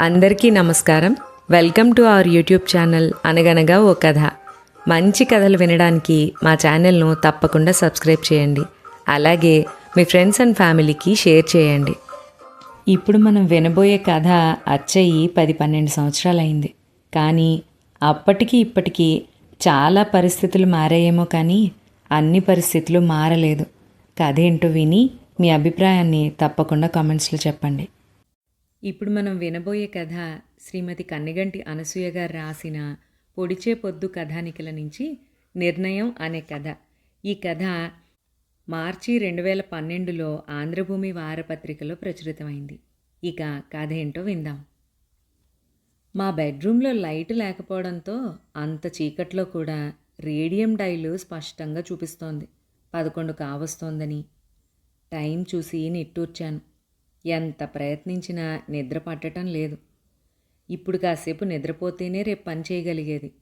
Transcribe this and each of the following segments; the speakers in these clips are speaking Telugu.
అందరికీ నమస్కారం. Welcome to our YouTube channel అనగనగా ఓ కథ. మంచి కథలు వినడానికి మా ఛానల్ను తప్పకుండా సబ్స్క్రైబ్ చేయండి. అలాగే మీ ఫ్రెండ్స్ అండ్ ఫ్యామిలీకి షేర్ చేయండి. ఇప్పుడు మనం వినబోయే కథ అచ్చయ్యి పది పన్నెండు సంవత్సరాలైంది. కానీ అప్పటికి ఇప్పటికీ చాలా పరిస్థితులు మారాయేమో కానీ అన్ని పరిస్థితులు మారలేదు. కథ ఏంటో విని మీ అభిప్రాయాన్ని తప్పకుండా కామెంట్స్లో చెప్పండి. ఇప్పుడు మనం వినబోయే కథ శ్రీమతి కన్నెగంటి అనసూయ గారు రాసిన పొడిచే పొద్దు కథానికల నుంచి నిర్ణయం అనే కథ. ఈ కథ మార్చి రెండు వేల పన్నెండులో ఆంధ్రభూమి వారపత్రికలో ప్రచురితమైంది. ఇక కథ ఏంటో విందాం. మా బెడ్రూమ్లో లైట్ లేకపోవడంతో అంత చీకట్లో కూడా రేడియం డైలు స్పష్టంగా చూపిస్తోంది. పదకొండు కావస్తోందని టైం చూసి నిట్టూర్చాను. ఎంత ప్రయత్నించినా నిద్ర పట్టడం లేదు. ఇప్పుడు కాసేపు నిద్రపోతేనే రేపు పని చేయగలిగేది.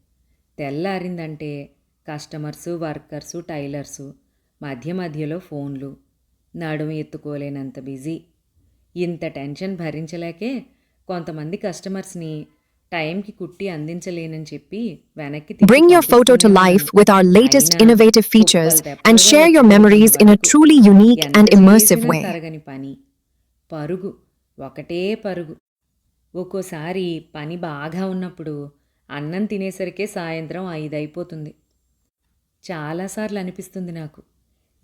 తెల్లారిందంటే కస్టమర్సు వర్కర్సు టైలర్సు మధ్య మధ్యలో ఫోన్లు నడుము ఎత్తుకోలేనంత బిజీ. ఇంత టెన్షన్ భరించలేకే కొంతమంది కస్టమర్స్ని టైంకి కుట్టి అందించలేనని చెప్పి వెనక్కి అయినా innovative features కుప్పలు and తెప్పలుగా share your వచ్చే memories in a వరకు truly unique ఎంత and immersive చేసినా way. తరగని పని. పరుగు ఒకటే పరుగు. ఒక్కోసారి పని బాగా ఉన్నప్పుడు అన్నం తినేసరికే సాయంత్రం ఐదు అయిపోతుంది చాలాసార్లు అనిపిస్తుంది నాకు.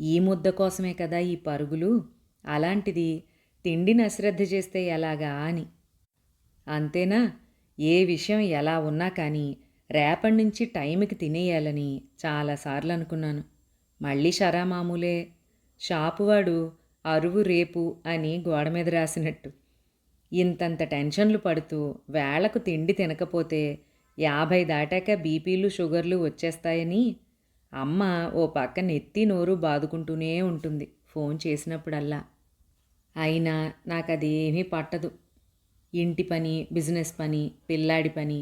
ఈ ముద్ద కోసమే కదా ఈ పరుగులు? అలాంటిది తిండిని అశ్రద్ధ చేస్తే ఎలాగా అని. అంతేనా? ఏ విషయం ఎలా ఉన్నా కానీ రేపటి నుంచి టైంకి తినేయాలని చాలాసార్లు అనుకున్నాను మళ్ళీ షరా మామూలే షాపువాడు అరువు రేపు అని గోడ మీద రాసినట్టు. ఇంతంత టెన్షన్లు పడుతూ వేళకు తిండి తినకపోతే యాభై దాటాక బీపీలు షుగర్లు వచ్చేస్తాయని అమ్మ ఓ పక్క నెత్తి నోరు బాదుకుంటూనే ఉంటుంది ఫోన్ చేసినప్పుడల్లా. అయినా నాకు అదేమీ పట్టదు. ఇంటి పని బిజినెస్ పని పిల్లాడి పని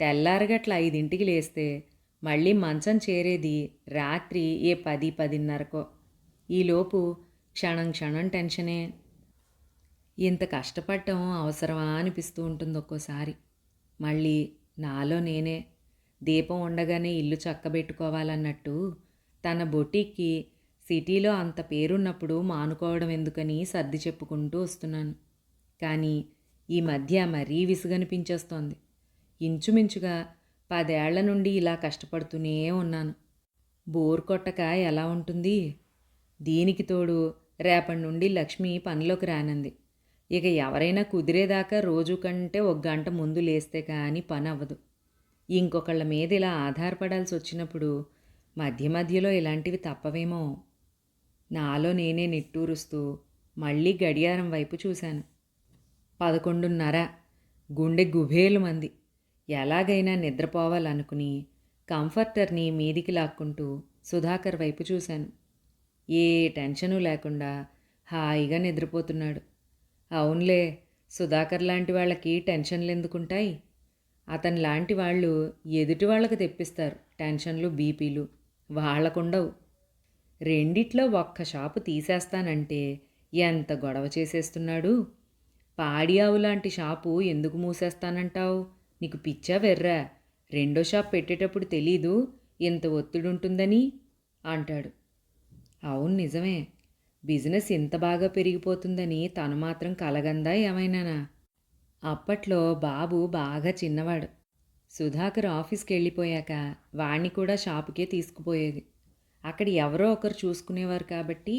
తెల్లారగట్ల ఐదింటికి లేస్తే మళ్ళీ మంచం చేరేది రాత్రి ఏ పది పదిన్నరకో. ఈలోపు క్షణం క్షణం టెన్షనే. ఇంత కష్టపడటం అవసరమా అనిపిస్తూ ఉంటుంది ఒక్కోసారి. మళ్ళీ నాలో నేనే దీపం ఉండగానే ఇల్లు చక్కబెట్టుకోవాలన్నట్టు తన బొటీకి సిటీలో అంత పేరున్నప్పుడు మానుకోవడం ఎందుకని సర్ది చెప్పుకుంటూ వస్తున్నాను. కానీ ఈ మధ్య మరీ విసుగనిపించేస్తోంది. ఇంచుమించుగా పదేళ్ళ నుండి ఇలా కష్టపడుతూనే ఉన్నాను. బోర్ కొట్టక ఎలా ఉంటుంది? దీనికి తోడు రేపటి నుండి లక్ష్మి పనిలోకి రానంది. ఇక ఎవరైనా కుదిరేదాకా రోజు కంటే ఒక గంట ముందు లేస్తే కానీ పని అవ్వదు. ఇంకొకళ్ళ మీద ఇలా ఆధారపడాల్సి వచ్చినప్పుడు మధ్య మధ్యలో ఇలాంటివి తప్పవేమో. నాలో నేనే నిట్టూరుస్తూ మళ్ళీ గడియారం వైపు చూశాను. పదకొండున్నర. గుండె గుభేలు మంది. ఎలాగైనా నిద్రపోవాలనుకుని కంఫర్టర్ని మీదికి లాక్కుంటూ సుధాకర్ వైపు చూశాను. ఏ టెన్షను లేకుండా హాయిగా నిద్రపోతున్నాడు. అవునులే సుధాకర్ లాంటి వాళ్ళకి టెన్షన్లు ఎందుకుంటాయి? అతని లాంటి వాళ్ళు ఎదుటి వాళ్ళకి తెప్పిస్తారు టెన్షన్లు బీపీలు. వాళ్ళకుండవు. రెండిట్లో ఒక్క షాపు తీసేస్తానంటే ఎంత గొడవ చేసేస్తున్నాడు? పాడి ఆవు లాంటి షాపు ఎందుకు మూసేస్తానంటావు? నీకు పిచ్చా వెర్రా? రెండో షాప్ పెట్టేటప్పుడు తెలీదు ఇంత ఒత్తిడి ఉంటుందని అంటాడు. అవును నిజమే. బిజినెస్ ఇంత బాగా పెరిగిపోతుందని తను మాత్రం కలగందా ఏమైనానా? అప్పట్లో బాబు బాగా చిన్నవాడు. సుధాకర్ ఆఫీస్కి వెళ్ళిపోయాక వాణ్ణి కూడా షాపుకే తీసుకుపోయేది. అక్కడ ఎవరో ఒకరు చూసుకునేవారు కాబట్టి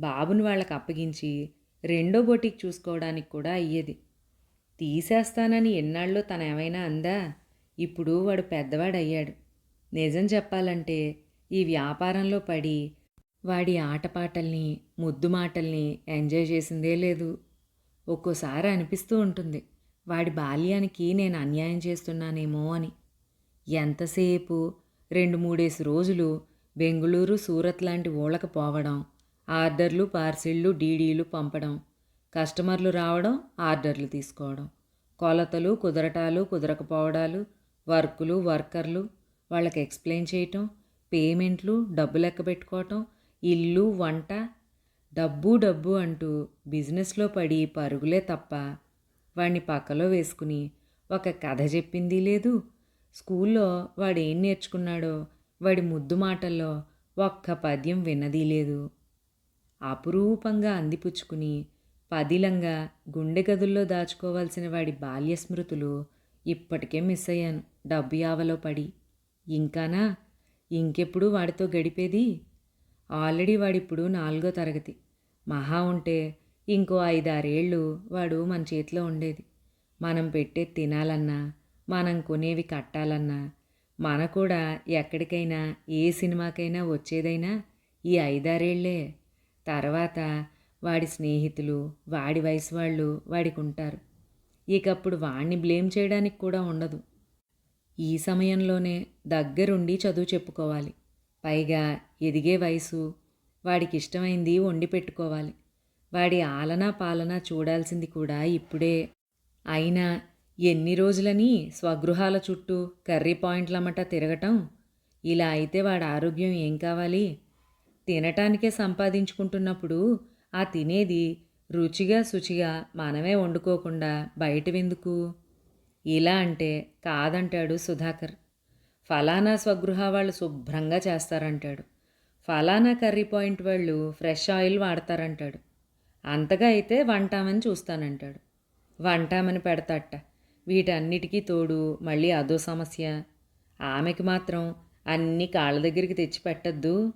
బాబుని వాళ్ళకి అప్పగించి రెండో బొటికి చూసుకోవడానికి కూడా అయ్యేది. తీసేస్తానని ఎన్నాళ్ళు తను ఏమైనా అందా? ఇప్పుడు వాడు పెద్దవాడయ్యాడు. నిజం చెప్పాలంటే ఈ వ్యాపారంలో పడి వాడి ఆటపాటల్ని ముద్దు మాటల్ని ఎంజాయ్ చేసిందే లేదు. ఒక్కోసారి అనిపిస్తూ ఉంటుంది వాడి బాల్యానికి నేను అన్యాయం చేస్తున్నానేమో అని. ఎంతసేపు రెండు మూడేసి రోజులు బెంగుళూరు సూరత్ లాంటి ఊళ్ళకు పోవడం ఆర్డర్లు పార్సిళ్ళు డీడీలు పంపడం కస్టమర్లు రావడం ఆర్డర్లు తీసుకోవడం కొలతలు కుదరటాలు కుదరకపోవడాలు వర్కులు వర్కర్లు వాళ్ళకి ఎక్స్ప్లెయిన్ చేయటం పేమెంట్లు డబ్బు లెక్క పెట్టుకోవటం ఇల్లు వంట డబ్బు డబ్బు అంటూ బిజినెస్లో పడి పరుగులే తప్ప వాడిని పక్కలో వేసుకుని ఒక కథ చెప్పింది లేదు. స్కూల్లో వాడు ఏం నేర్చుకున్నాడో వాడి ముద్దు మాటల్లో ఒక్క పద్యం విన్నది లేదు. అపురూపంగా అందిపుచ్చుకుని పదిలంగా గుండె గదుల్లో దాచుకోవాల్సిన వాడి బాల్య స్మృతులు ఇప్పటికే మిస్ అయ్యాను డబ్బు యావలో పడి. ఇంకానా? ఇంకెప్పుడు వాడితో గడిపేది? ఆల్రెడీ వాడిప్పుడు నాలుగో తరగతి. మహా ఉంటే ఇంకో ఐదారేళ్ళు వాడు మన చేతిలో ఉండేది. మనం పెట్టే తినాలన్నా మనం కొనేవి కట్టాలన్నా మన కూడా ఎక్కడికైనా ఏ సినిమాకైనా వచ్చేదైనా ఈ ఐదారేళ్ళే. తర్వాత వాడి స్నేహితులు వాడి వయసు వాళ్ళు వాడికి ఉంటారు ఇకప్పుడు వాణ్ణి బ్లేమ్ చేయడానికి కూడా ఉండదు. ఈ సమయంలోనే దగ్గరుండి చదువు చెప్పుకోవాలి. పైగా ఎదిగే వయసు వాడికి ఇష్టమైంది వండి పెట్టుకోవాలి. వాడి ఆలనా పాలనా చూడాల్సింది కూడా ఇప్పుడే. అయినా ఎన్ని రోజులని స్వగృహాల చుట్టూ కర్రీ పాయింట్లమట తిరగటం? ఇలా అయితే వాడి ఆరోగ్యం ఏం కావాలి? తినటానికే సంపాదించుకుంటున్నప్పుడు ఆ తినేది రుచిగా శుచిగా మనమే వండుకోకుండా బయటవెందుకు? ఇలా అంటే కాదంటాడు సుధాకర్. ఫలానా స్వగృహ వాళ్ళు శుభ్రంగా చేస్తారంటాడు. ఫలానా కర్రీ పాయింట్ వాళ్ళు ఫ్రెష్ ఆయిల్ వాడతారంటాడు. అంతగా అయితే వంటామని చూస్తానంటాడు. వంటామని పెడతాట. వీటన్నిటికీ తోడు మళ్ళీ అదో సమస్య. ఆమెకి మాత్రం అన్ని కాళ్ళ దగ్గరికి తెచ్చి పెట్టద్దు.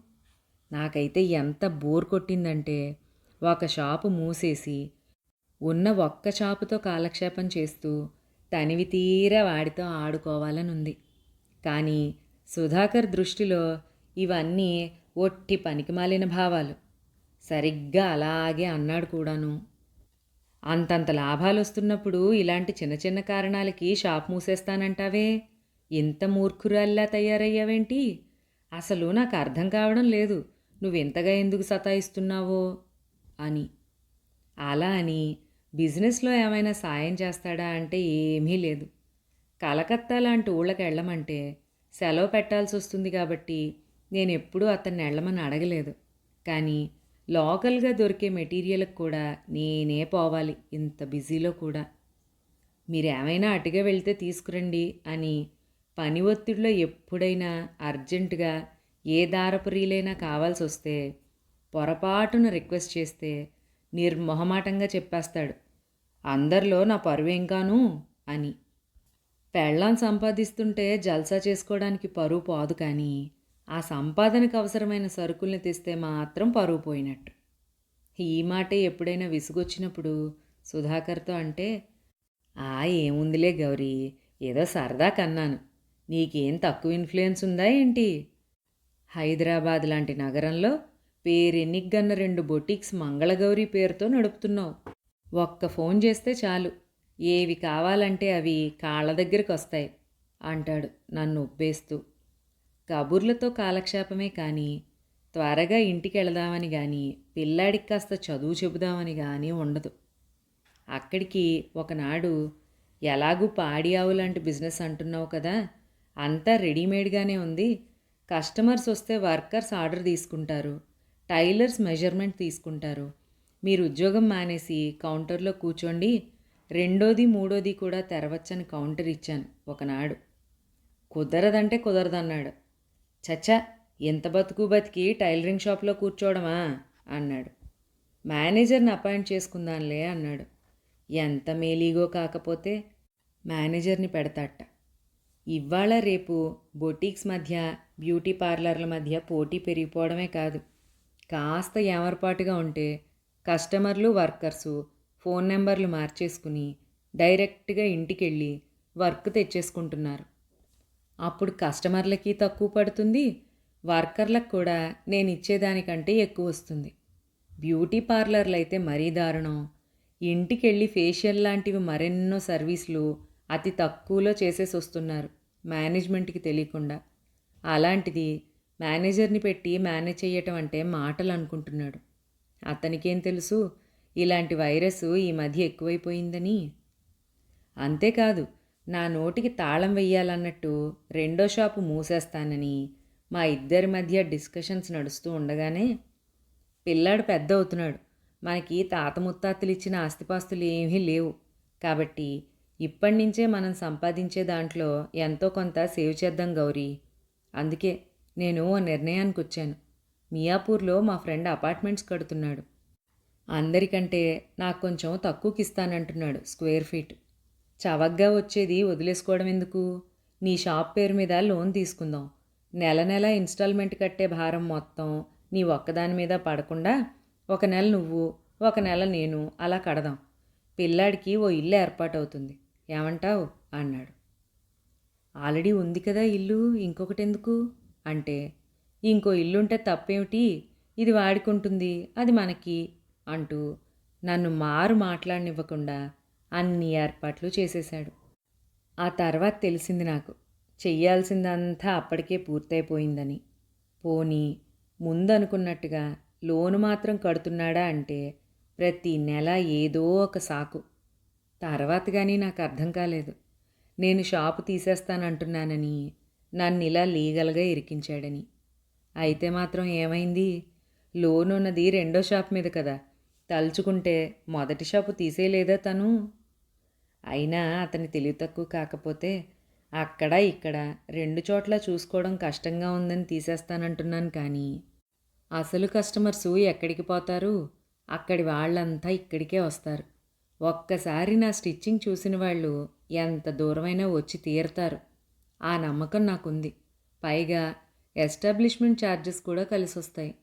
నాకైతే ఎంత బోర్ కొట్టిందంటే ఒక షాపు మూసేసి ఉన్న ఒక్క షాపుతో కాలక్షేపం చేస్తూ తనివి తీరా వాడితో ఆడుకోవాలని ఉంది కానీ సుధాకర్ దృష్టిలో ఇవన్నీ ఒట్టి పనికిమాలిన భావాలు. సరిగ్గా అలాగే అన్నాడు కూడాను. అంతంత లాభాలు వస్తున్నప్పుడు ఇలాంటి చిన్న చిన్న కారణాలకి షాప్ మూసేస్తానంటావే? ఇంత మూర్ఖురాల్లా తయారయ్యావేంటి? అసలు నాకు అర్థం కావడం లేదు. నువ్వెంతగా ఎందుకు సతాయిస్తున్నావో? అని. అలా అని బిజినెస్లో ఏమైనా సాయం చేస్తాడా అంటే ఏమీ లేదు. కలకత్తా లాంటి ఊళ్ళకి వెళ్ళమంటే సెలవు పెట్టాల్సి వస్తుంది కాబట్టి నేను ఎప్పుడూ అతన్ని వెళ్ళమని అడగలేదు. కానీ లోకల్గా దొరికే మెటీరియల్కి కూడా నేనే పోవాలి ఇంత బిజీలో కూడా. మీరు ఏమైనా అటుగా వెళ్తే తీసుకురండి అని పని ఒత్తిడిలో ఎప్పుడైనా అర్జెంటుగా ఏ దారపురీలైనా కావాల్సి వస్తే పొరపాటున రిక్వెస్ట్ చేస్తే నిర్మొహమాటంగా చెప్పేస్తాడు. అందరిలో నా పరువేం కాను అని. పెళ్ళాం సంపాదిస్తుంటే జల్సా చేసుకోవడానికి పరువు పోదు కానీ ఆ సంపాదనకు అవసరమైన సరుకుల్ని తెస్తే మాత్రం పరువు పోయినట్టు. ఈ మాటే ఎప్పుడైనా విసుగొచ్చినప్పుడు సుధాకర్తో అంటే ఆ ఏముందిలే గౌరీ ఏదో సరదా కన్నాను. నీకేం తక్కువ ఇన్ఫ్లుయెన్స్ ఉందా ఏంటి? హైదరాబాద్ లాంటి నగరంలో పేరెన్నిగ్గన్న రెండు బొటిక్స్ మంగళగౌరి పేరుతో నడుపుతున్నావు. ఒక్క ఫోన్ చేస్తే చాలు. ఏవి కావాలంటే అవి కాళ్ళ దగ్గరికి వస్తాయి అంటాడు నన్ను ఉబ్బేస్తూ. కబుర్లతో కాలక్షేపమే కానీ త్వరగా ఇంటికి వెళదామని కానీ పిల్లాడికి కాస్త చదువు చెబుదామని కానీ ఉండదు. అక్కడికి ఒకనాడు ఎలాగూ పాడి ఆవు లాంటి బిజినెస్ అంటున్నావు కదా అంతా రెడీమేడ్గానే ఉంది కస్టమర్స్ వస్తే వర్కర్స్ ఆర్డర్ తీసుకుంటారు టైలర్స్ మెజర్మెంట్ తీసుకుంటారు మీరు ఉద్యోగం మానేసి కౌంటర్లో కూర్చోండి రెండోది మూడోది కూడా తెరవచ్చని కౌంటర్ ఇచ్చాను ఒకనాడు. కుదరదంటే కుదరదన్నాడు. చచ్చా ఎంత బతుకు బతికి టైలరింగ్ షాప్లో కూర్చోవడమా? అన్నాడు. మేనేజర్ని అపాయింట్ చేసుకుందాంలే అన్నాడు. ఎంత మేలీగో కాకపోతే మేనేజర్ని పెడతాట. ఇవాళ రేపు బొటీక్స్ మధ్య బ్యూటీ పార్లర్ల మధ్య పోటీ పెరిగిపోవడమే కాదు. కాస్త ఏమరపాటుగా ఉంటే కస్టమర్లు వర్కర్సు ఫోన్ నెంబర్లు మార్చేసుకుని డైరెక్ట్గా ఇంటికెళ్ళి వర్క్ తెచ్చేసుకుంటున్నారు. అప్పుడు కస్టమర్లకి తక్కువ పడుతుంది వర్కర్లకు కూడా నేను ఇచ్చేదానికంటే ఎక్కువ వస్తుంది. బ్యూటీ పార్లర్లు అయితే మరీ దారుణం. ఇంటికెళ్ళి ఫేషియల్ లాంటివి మరెన్నో సర్వీసులు అతి తక్కువలో చేసేసి వస్తున్నారు మేనేజ్మెంట్కి తెలియకుండా. అలాంటిది మేనేజర్ని పెట్టి మేనేజ్ చేయటం అంటే మాటలు అనుకుంటున్నాడు. అతనికేం తెలుసు? ఇలాంటి వైరస్ ఈ మధ్య ఎక్కువైపోయిందని. అంతేకాదు నా నోటికి తాళం వెయ్యాలన్నట్టు రెండో షాపు మూసేస్తానని మా ఇద్దరి మధ్య డిస్కషన్స్ నడుస్తూ ఉండగానే పిల్లాడు పెద్ద అవుతున్నాడు మనకి తాత ముత్తాతలు ఇచ్చిన ఆస్తిపాస్తులు ఏమీ లేవు. కాబట్టి ఇప్పటి నుంచే మనం సంపాదించే దాంట్లో ఎంతో కొంత సేవ్ చేద్దాం గౌరీ. అందుకే నేను ఓ నిర్ణయానికి వచ్చాను మియాపూర్లో మా ఫ్రెండ్ అపార్ట్మెంట్స్ కడుతున్నాడు. అందరికంటే నాకు కొంచెం తక్కువకి ఇస్తానంటున్నాడు స్క్వేర్ ఫీట్. చవగ్గా వచ్చేది వదిలేసుకోవడం ఎందుకు? నీ షాప్ పేరు మీద లోన్ తీసుకుందాం. నెల నెల ఇన్స్టాల్మెంట్ కట్టే భారం మొత్తం నీ ఒక్కదాని మీద పడకుండా ఒక నెల నువ్వు ఒక నెల నేను అలా కడదాం. పిల్లాడికి ఓ ఇల్లు ఏర్పాటవుతుంది. ఏమంటావు? అన్నాడు. ఆల్రెడీ ఉంది కదా ఇల్లు ఇంకొకటి ఎందుకు అంటే ఇంకో ఇల్లుంటే తప్పేమిటి? ఇది వాడుకుంటుంది అది మనకి అంటూ నన్ను మారు మాట్లాడనివ్వకుండా అన్ని ఏర్పాట్లు చేసేశాడు. ఆ తర్వాత తెలిసింది నాకు. చెయ్యాల్సిందంతా అప్పటికే పూర్తయిపోయిందని. పోనీ ముందనుకున్నట్టుగా లోను మాత్రం కడుతున్నాడా అంటే ప్రతి నెల ఏదో ఒక సాకు. తర్వాత కానీ నాకు అర్థం కాలేదు. నేను షాపు తీసేస్తానంటున్నానని నన్ను ఇలా లీగల్గా ఇరికించాడని. అయితే మాత్రం ఏమైంది? లోన్ ఉన్నది రెండో షాప్ మీద కదా. తలుచుకుంటే మొదటి షాపు తీసేయలేదా తను? అయినా అతని తెలివి తక్కువ కాకపోతే అక్కడ ఇక్కడ రెండు చోట్ల చూసుకోవడం కష్టంగా ఉందని తీసేస్తానంటున్నాను కానీ. అసలు కస్టమర్సు ఎక్కడికి పోతారు? అక్కడి వాళ్ళంతా ఇక్కడికే వస్తారు. ఒక్కసారి నా స్టిచ్చింగ్ చూసిన వాళ్ళు ఎంత దూరమైనా వచ్చి తీరతారు. ఆ నమ్మకం నాకుంది. పైగా ఎస్టాబ్లిష్మెంట్ ఛార్జెస్ కూడా కలిసి వస్తాయి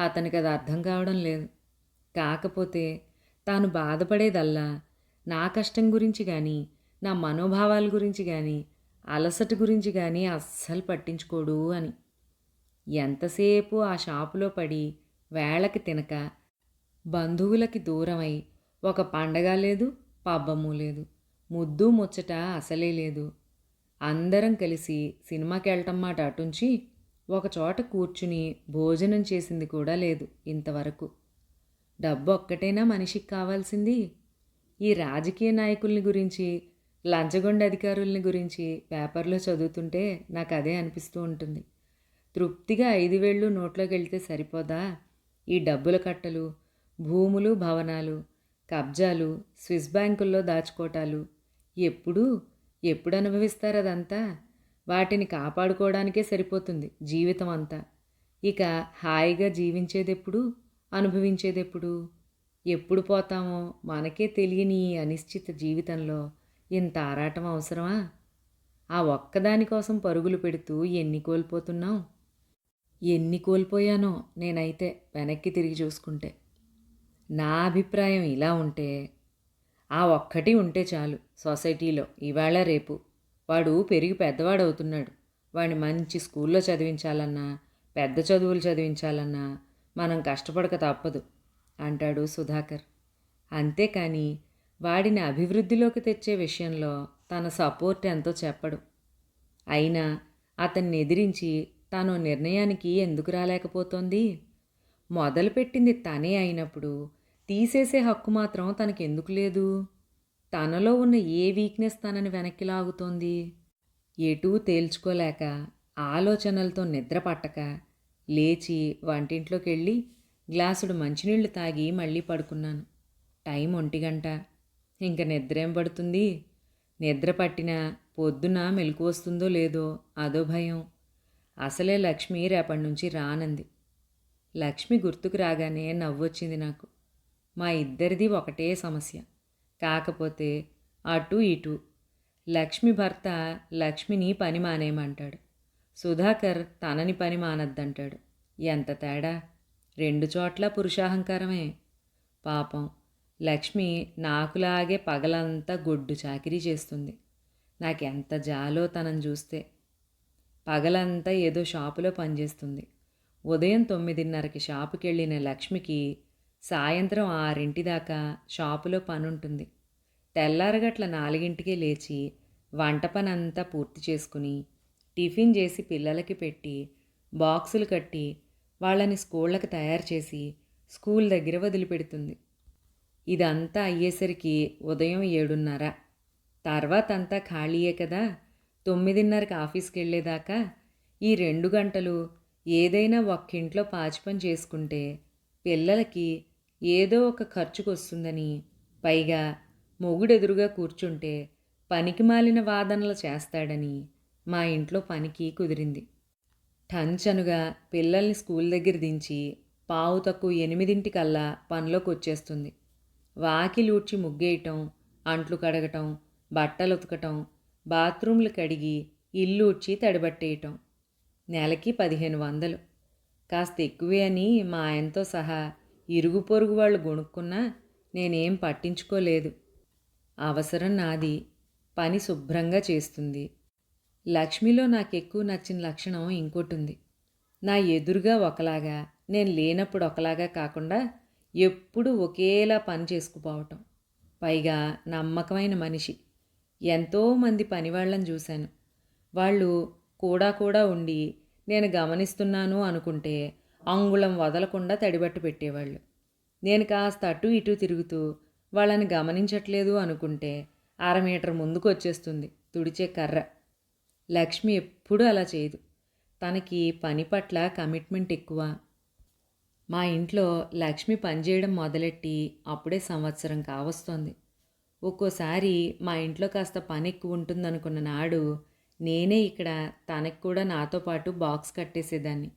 అతనికి అది అర్థం కావడం లేదు. కాకపోతే తాను బాధపడేదల్లా నా కష్టం గురించి కానీ నా మనోభావాల గురించి కానీ అలసట గురించి కానీ అస్సలు పట్టించుకోడు అని. ఎంతసేపు ఆ షాపులో పడి వేళకి తినక బంధువులకి దూరమై ఒక పండగ లేదు పబ్బము లేదు ముద్దు ముచ్చట అసలే లేదు. అందరం కలిసి సినిమాకి వెళ్ళటం మాట అటుంచి ఒక చోట కూర్చుని భోజనం చేసింది కూడా లేదు ఇంతవరకు. డబ్బు ఒక్కటేనా మనిషికి కావాల్సింది. ఈ రాజకీయ నాయకుల్ని గురించి లంచగొండ అధికారుల్ని గురించి పేపర్లో చదువుతుంటే నాకు అదే అనిపిస్తూ ఉంటుంది. తృప్తిగా ఐదు వేళ్ళు నోట్లోకి వెళ్తే సరిపోదా? ఈ డబ్బుల కట్టలు భూములు భవనాలు కబ్జాలు స్విస్ బ్యాంకుల్లో దాచుకోటాలు ఎప్పుడు ఎప్పుడు అనుభవిస్తారు అదంతా? వాటిని కాపాడుకోవడానికే సరిపోతుంది జీవితం అంతా ఇక హాయిగా జీవించేదెప్పుడు? అనుభవించేదెప్పుడు? ఎప్పుడు పోతామో మనకే తెలియని ఈ అనిశ్చిత జీవితంలో ఇంత ఆరాటం అవసరమా? ఆ ఒక్కదాని కోసం పరుగులు పెడుతూ ఎన్ని కోల్పోతున్నాం? ఎన్ని కోల్పోయానో నేనైతే వెనక్కి తిరిగి చూసుకుంటే. నా అభిప్రాయం ఇలా ఉంటే ఆ ఒక్కటి ఉంటే చాలు సొసైటీలో. ఇవాళ రేపు వాడు పెరిగి పెద్దవాడు అవుతున్నాడు వాడిని మంచి స్కూల్లో చదివించాలన్నా పెద్ద చదువులు చదివించాలన్నా మనం కష్టపడక తప్పదు అంటాడు సుధాకర్. అంతేకాని వాడిని అభివృద్ధిలోకి తెచ్చే విషయంలో తన సపోర్ట్ ఎంతో చెప్పడు. అయినా అతన్ని ఎదిరించి తాను నిర్ణయానికి ఎందుకు రాలేకపోతోంది? మొదలుపెట్టింది తనే అయినప్పుడు తీసేసే హక్కు మాత్రం తనకెందుకు లేదు? తనలో ఉన్న ఏ వీక్నెస్ తనని వెనక్కి లాగుతోంది? ఎటూ తేల్చుకోలేక ఆలోచనలతో నిద్ర పట్టక లేచి వంటింట్లోకి వెళ్ళి గ్లాసుడు మంచినీళ్ళు తాగి మళ్ళీ పడుకున్నాను. టైం ఒంటి గంట ఇంక నిద్రేం పడుతుంది? నిద్ర పట్టినా పొద్దున మెలకు వస్తుందో లేదో అదో భయం. అసలే లక్ష్మి రేపటి నుంచి రానంది. లక్ష్మి గుర్తుకు రాగానే నవ్వొచ్చింది నాకు. మా ఇద్దరిది ఒకటే సమస్య. కాకపోతే అటు ఇటు. లక్ష్మి భర్త లక్ష్మిని పని మానేయమంటాడు. సుధాకర్ తనని పని మానద్దంటాడు. ఎంత తేడా? రెండు చోట్ల పురుషాహంకారమే. పాపం లక్ష్మి నాకులాగే పగలంతా గొడ్డు చాకిరీ చేస్తుంది. నాకెంత జాలో తనని చూస్తే. పగలంతా ఏదో షాపులో పనిచేస్తుంది. ఉదయం తొమ్మిదిన్నరకి షాపుకి వెళ్ళిన లక్ష్మికి సాయంత్రం ఆరింటి దాకా షాపులో పనుంటుంది. తెల్లారగట్ల నాలుగింటికే లేచి వంట పని అంతా పూర్తి చేసుకుని టిఫిన్ చేసి పిల్లలకి పెట్టి బాక్సులు కట్టి వాళ్ళని స్కూళ్ళకి తయారు చేసి స్కూల్ దగ్గర వదిలిపెడుతుంది. ఇదంతా అయ్యేసరికి ఉదయం ఏడున్నర. తర్వాత అంతా ఖాళీయే కదా. తొమ్మిదిన్నరకి ఆఫీస్కి వెళ్ళేదాకా ఈ రెండు గంటలు ఏదైనా ఒక్కింట్లో పాచిపని చేసుకుంటే పిల్లలకి ఏదో ఒక ఖర్చుకొస్తుందని పైగా మొగుడెదురుగా కూర్చుంటే పనికి మాలిన వాదనలు చేస్తాడని మా ఇంట్లో పనికి కుదిరింది. టంచనుగా పిల్లల్ని స్కూల్ దగ్గర దించి పావు తక్కువ ఎనిమిదింటికల్లా పనిలోకి వచ్చేస్తుంది వాకిలూడ్చి ముగ్గేయటం అంట్లు కడగటం బట్టలు ఉతకటం బాత్రూంలు కడిగి ఇల్లు ఉడ్చి తడిబట్టేయటం. నెలకి పదిహేను వందలు. కాస్త ఎక్కువే అని మా ఆయనతో సహా ఇరుగు పొరుగు వాళ్ళు గొణుక్కున్నా నేనేం పట్టించుకోలేదు. అవసరం నాది. పని శుభ్రంగా చేస్తుంది. లక్ష్మిలో నాకు ఎక్కువ నచ్చిన లక్షణం ఇంకోటి ఉంది నా ఎదురుగా ఒకలాగా నేను లేనప్పుడు ఒకలాగా కాకుండా ఎప్పుడు ఒకేలా పని చేసుకుపోవటం. పైగా నమ్మకమైన మనిషి. ఎంతోమంది పనివాళ్ళని చూశాను. వాళ్ళు కూడా కూడా ఉండి నేను గమనిస్తున్నాను అనుకుంటే అంగుళం వదలకుండా తడిబట్టు పెట్టేవాళ్ళు. నేను కాస్త అటు ఇటు తిరుగుతూ వాళ్ళని గమనించట్లేదు అనుకుంటే అర మీటర్ ముందుకు వచ్చేస్తుంది తుడిచే కర్ర. లక్ష్మి ఎప్పుడూ అలా చేయదు. తనకి పని పట్ల కమిట్మెంట్ ఎక్కువ. మా ఇంట్లో లక్ష్మి పనిచేయడం మొదలెట్టి అప్పుడే సంవత్సరం కావస్తోంది. ఒక్కోసారి మా ఇంట్లో కాస్త పని ఎక్కువ ఉంటుందనుకున్న నాడు నేనే ఇక్కడ తనకి కూడా నాతో పాటు బాక్స్ కట్టేసేదాన్ని.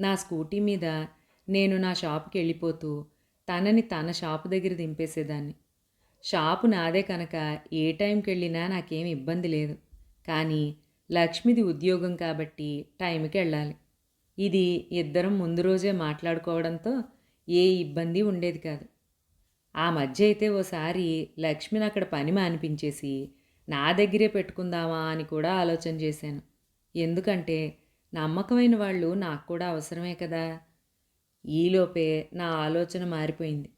నా స్కూటీ మీద నేను నా షాప్కి వెళ్ళిపోతూ తనని తన షాపు దగ్గర దింపేసేదాన్ని. షాపు నాదే కనుక ఏ టైంకి వెళ్ళినా నాకేం ఇబ్బంది లేదు. కానీ లక్ష్మిది ఉద్యోగం కాబట్టి టైంకి వెళ్ళాలి. ఇది ఇద్దరం ముందు రోజే మాట్లాడుకోవడంతో ఏ ఇబ్బంది ఉండేది కాదు. ఆ మధ్య అయితే ఓసారి లక్ష్మిని అక్కడ పని మానిపించేసి నా దగ్గరే పెట్టుకుందామా అని కూడా ఆలోచన చేశాను. ఎందుకంటే నమ్మకమైన వాళ్ళు నాకు కూడా అవసరమే కదా. ఈలోపే నా ఆలోచన మారిపోయింది.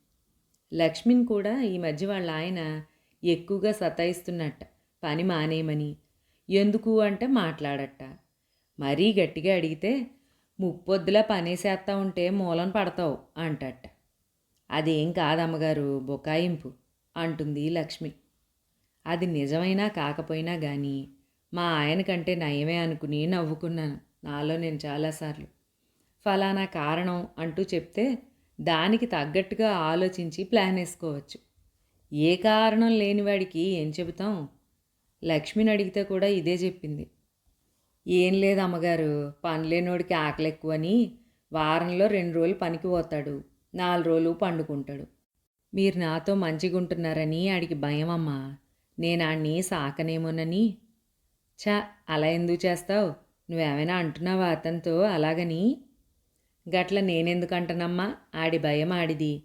లక్ష్మిని కూడా ఈ మధ్య వాళ్ళ ఆయన ఎక్కువగా సతాయిస్తున్నట్ట. పని మానేయమని ఎందుకు అంటే మాట్లాడట. మరీ గట్టిగా అడిగితే ముప్పొద్దులా పనేసేస్తా ఉంటే మూలం పడతావు అంటట. అదేం కాదమ్మగారు బొకాయింపు అంటుంది లక్ష్మి. అది నిజమైనా కాకపోయినా కానీ మా ఆయన కంటే నయమే అనుకుని నవ్వుకున్నాను. నాలో నేను చాలాసార్లు. ఫలానా కారణం అంటూ చెప్తే దానికి తగ్గట్టుగా ఆలోచించి ప్లాన్ వేసుకోవచ్చు. ఏ కారణం లేనివాడికి ఏం చెబుతాం? లక్ష్మిని అడిగితే కూడా ఇదే చెప్పింది. ఏం లేదు అమ్మగారు పనిలేనోడికి ఆకలి ఎక్కువని వారంలో రెండు రోజులు పనికి పోతాడు నాలుగు రోజులు పండుకుంటాడు. మీరు నాతో మంచిగా ఉంటున్నారని ఆడికి భయం అమ్మా నేను ఆడిని సాకనేమోనని. చా అలా ఎందుకు చేస్తావు? నువ్వేమైనా అంటున్నావా అతనితో అలాగని? గట్ల నేనెందుకంటనమ్మా ఆడి భయం ఆడిది.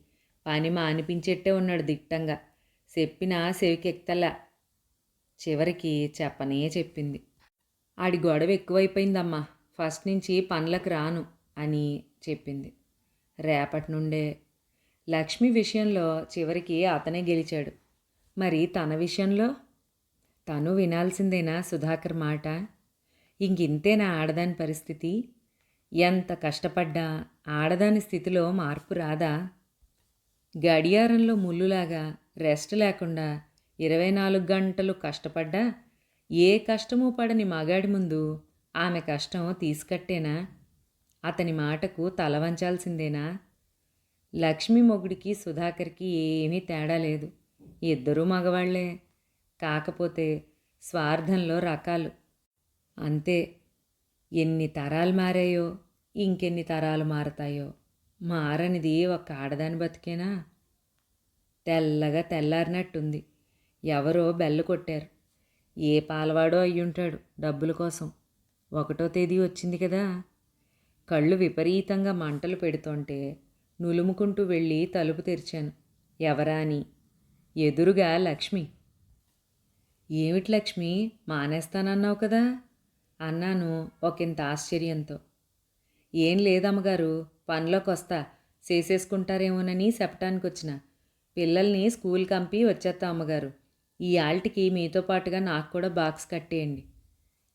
పని మానిపించేట్టే ఉన్నాడు దిట్టంగా. చెప్పినా సెవికెక్తలా చివరికి చెప్పనే చెప్పింది. ఆడి గొడవ ఎక్కువైపోయిందమ్మా ఫస్ట్ నుంచి పనులకు రాను అని చెప్పింది. రేపటి నుండే లక్ష్మి విషయంలో చివరికి అతనే గెలిచాడు. మరి తన విషయంలో? తను వినాల్సిందేనా సుధాకర్ మాట? ఇంకింతేనా ఆడదాని పరిస్థితి? ఎంత కష్టపడ్డా ఆడదాని స్థితిలో మార్పు రాదా? గడియారంలో ముల్లులాగా రెస్ట్ లేకుండా ఇరవై నాలుగు గంటలు కష్టపడ్డా? ఏ కష్టమూ పడని మగాడి ముందు ఆమె కష్టం తీసుకట్టేనా? అతని మాటకు తల వంచాల్సిందేనా? లక్ష్మి మొగుడికి సుధాకర్కి ఏమీ తేడా లేదు. ఇద్దరూ మగవాళ్ళే. కాకపోతే స్వార్థంలో రకాలు. అంతే. ఎన్ని తరాలు మారాయో ఇంకెన్ని తరాలు మారతాయో. మారనిది ఒక ఆడదాని బతికేనా? తెల్లగా తెల్లారినట్టుంది. ఎవరో బెల్ల కొట్టారు. ఏ పాలవాడో అయ్యుంటాడు డబ్బుల కోసం. ఒకటో తేదీ వచ్చింది కదా. కళ్ళు విపరీతంగా మంటలు పెడుతుంటే నులుముకుంటూ వెళ్ళి తలుపు తెరిచాను. ఎవరా అని. ఎదురుగా లక్ష్మి. ఏమిటి లక్ష్మి? మానేస్తానన్నావు కదా? అన్నాను ఒకంత ఆశ్చర్యంతో. ఏం లేదమ్మగారు పనిలోకి వస్తా చేసేసుకుంటారేమోనని చెప్పటానికి వచ్చిన పిల్లల్ని స్కూల్ కంపి వచ్చేస్తా అమ్మగారు. ఈ ఆల్టికి మీతో పాటుగా నాకు కూడా బాక్స్ కట్టేయండి.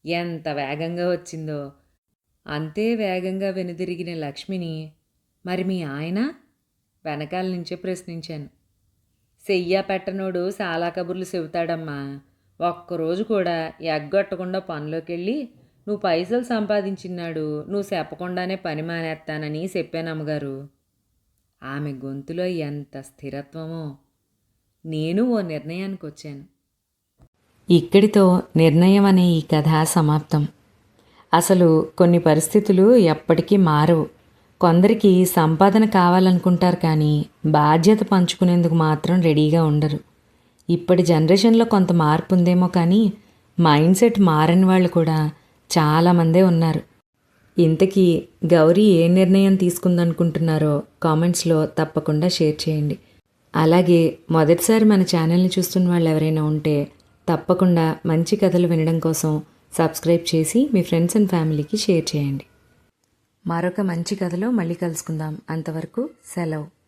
ఎంత వేగంగా వచ్చిందో. అంతే వేగంగా వెనుదిరిగిన లక్ష్మిని మరి మీ ఆయన? వెనకాల నుంచే ప్రశ్నించాను. సెయ్య పెట్టనోడు చాలా కబుర్లు చెబుతాడమ్మా. ఒక్కరోజు కూడా ఎగ్గొట్టకుండా పనిలోకి వెళ్ళి నువ్వు పైసలు సంపాదించినాడు నువ్వు చెప్పకుండానే పని మానేస్తానని చెప్పానమ్మగారు ఆమె గొంతులో ఎంత స్థిరత్వమో. నేను ఓ నిర్ణయానికి వచ్చాను ఇక్కడితో నిర్ణయం అనే ఈ కథ సమాప్తం. అసలు కొన్ని పరిస్థితులు ఎప్పటికీ మారవు. కొందరికి సంపాదన కావాలనుకుంటారు కానీ బాధ్యత పంచుకునేందుకు మాత్రం రెడీగా ఉండరు. ఇప్పటి జనరేషన్లో కొంత మార్పు ఉందేమో కానీ మైండ్ సెట్ మారని వాళ్ళు కూడా చాలామందే ఉన్నారు. ఇంతకీ గౌరీ ఏ నిర్ణయం తీసుకుందనుకుంటున్నారో కామెంట్స్లో తప్పకుండా షేర్ చేయండి. అలాగే మొదటిసారి మన ఛానల్ని చూస్తున్న వాళ్ళు ఎవరైనా ఉంటే తప్పకుండా మంచి కథలు వినడం కోసం సబ్స్క్రైబ్ చేసి మీ ఫ్రెండ్స్ అండ్ ఫ్యామిలీకి షేర్ చేయండి. మరొక మంచి కథలో మళ్ళీ కలుసుకుందాం. అంతవరకు సెలవు.